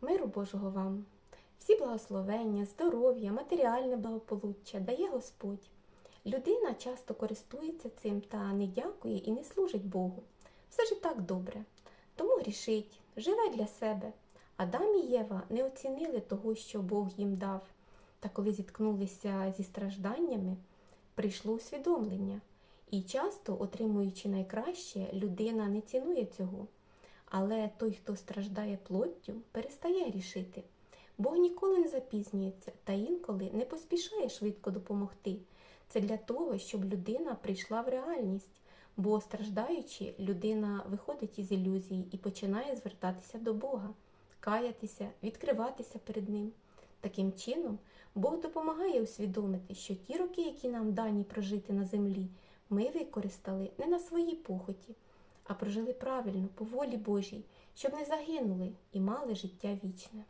Миру Божого вам! Всі благословення, здоров'я, матеріальне благополуччя дає Господь. Людина часто користується цим та не дякує і не служить Богу. Все ж і так добре. Тому грішить, живе для себе. Адам і Єва не оцінили того, що Бог їм дав. Та коли зіткнулися зі стражданнями, прийшло усвідомлення. І часто, отримуючи найкраще, людина не цінує цього. Але той, хто страждає плоттю, перестає грішити. Бог ніколи не запізнюється та інколи не поспішає швидко допомогти. Це для того, щоб людина прийшла в реальність, бо страждаючи, людина виходить із ілюзії і починає звертатися до Бога, каятися, відкриватися перед Ним. Таким чином, Бог допомагає усвідомити, що ті роки, які нам дані прожити на землі, ми використали не на своїй похоті, а прожили правильно, по волі Божій, щоб не загинули і мали життя вічне.